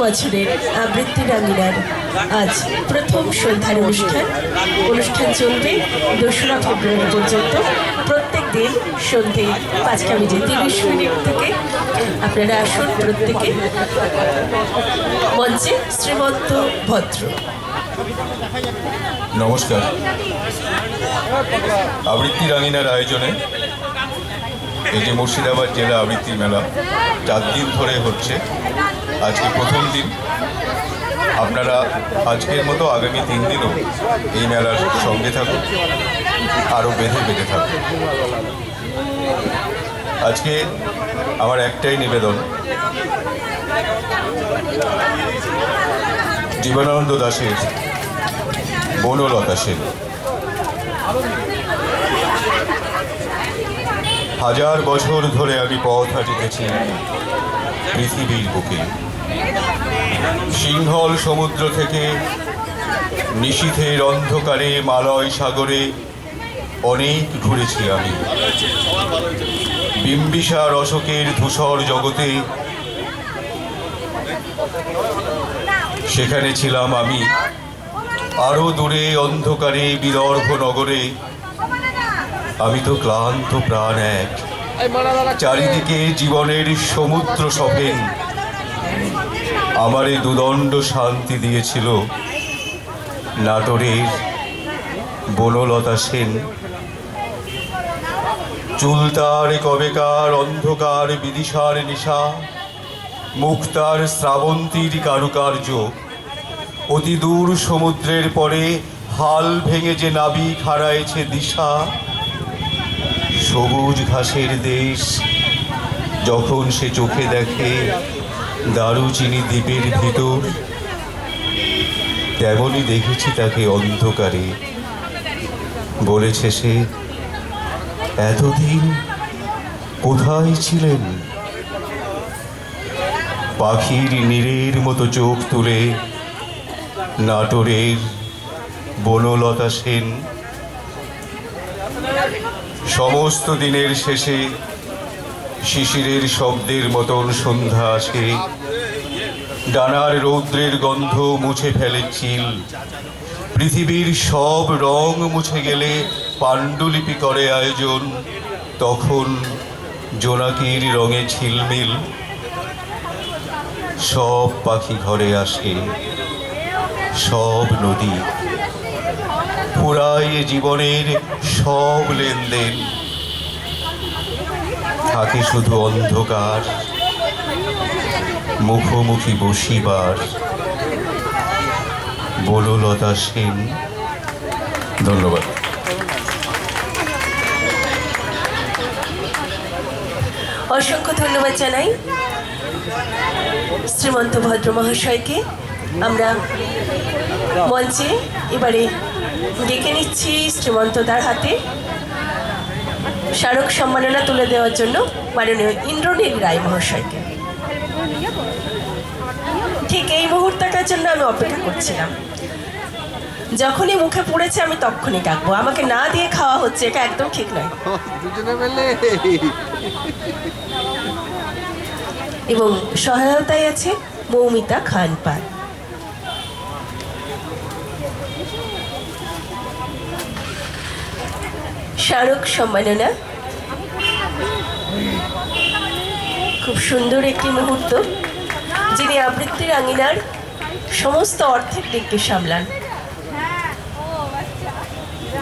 বছরের আবৃত্তি রাঙ্গিনার আজ প্রথম সন্ধ্যার অনুষ্ঠান। অনুষ্ঠান চলবে দোসরা ফেব্রুয়ারি পর্যন্ত। প্রত্যেক দিন সন্ধে পাঁচটা বেজে তিরিশ মিনিট থেকে আপনারা আসুন প্রত্যেকে মঞ্চে শ্রীমন্ত ভদ্র। নমস্কার। আবৃত্তি রাঙিনার আয়োজনে এই যে মুর্শিদাবাদ জেলা আবৃত্তি মেলা, চার দিন ধরে হচ্ছে। আজকে প্রথম দিন। আপনারা আজকের মতো আগামী তিন দিনও এই মেলার সঙ্গে থাকুন, আরও বেঁধে বেঁধে থাকুন। আজকে আমার একটাই নিবেদন। জীবনানন্দ দাসের, বনলতা সেন। হাজার বছর ধরে আমি পথ হাঁটিতেছি পৃথিবীর বুকে। সিংহল সমুদ্র থেকে নিশীথের অন্ধকারে, মালয় সাগরে অনেক ঘুরেছি আমি। বিম্বিসার অশোকের ধূসর জগতে সেখানে ছিলাম আমি। আরও দূরে, অন্ধকারে, বিদর্ভ নগরে আমি তো ক্লান্ত প্রাণ এক। চারিদিকে জীবনের সমুদ্র সফেন আমারে দুদণ্ড শান্তি দিয়েছিল নাটোরের বনলতা সেন। চুলতার কবেকার অন্ধকার, বিদিশার নিশা মুক্তার শ্রাবন্তীর কারুকার্য। অতি দূর সমুদ্রের পরে হাল ভেঙে যে নাবিক হারাইছে দিশা সবুজ ঘাসের দেশ। যখন সে চোখে দেখে দারুচিনি দ্বীপের ভিতর, তেমনই দেখেছি তাকে অন্ধকারে। বলেছে সে, এতদিন কোথায় ছিলেন? পাখির নীরের মতো চোখ তুলে নাটোরের বনলতা সেন সমস্ত দিনের শেষে শিশিরের শব্দের মতন সন্ধ্যা আসে। ডানার রৌদ্রের গন্ধ মুছে ফেলে চিল। পৃথিবীর সব রং মুছে গেলে পাণ্ডুলিপি করে আয়োজন। তখন জোনাকির রঙে ছিলমিল সব পাখি ঘরে আসে। সব নদী পুরাই জীবনের সব লেনদেন। থাকে শুধু অন্ধকার, মুখোমুখি বসিবার। বনলতা সেন। ধন্যবাদ। অসংখ্য ধন্যবাদ জানাই শ্রীমন্ত ভদ্র মহাশয়কে আমরা মঞ্চে এবারে ডেকে নিচ্ছি শ্রীমন্ত তার হাতে। স্মারক সম্মাননা তুলে দেওয়ার জন্য মাননীয় ইন্দ্রনীল রায় মহাশয়কে। ঠিক এই মুহূর্তটার জন্য আমি অপেক্ষা করছিলাম। যখনই মুখে পড়েছে আমি তখনই ডাকবো। আমাকে না দিয়ে খাওয়া হচ্ছে এটা একদম ঠিক নয়। এবং সহায়তায় আছে মৌমিতা খান পাল স্মারক সম্মাননা। খুব সুন্দর একটি মুহূর্ত যিনি আবৃত্তির আঙিনার সমস্ত অর্থের দিককে সামলান।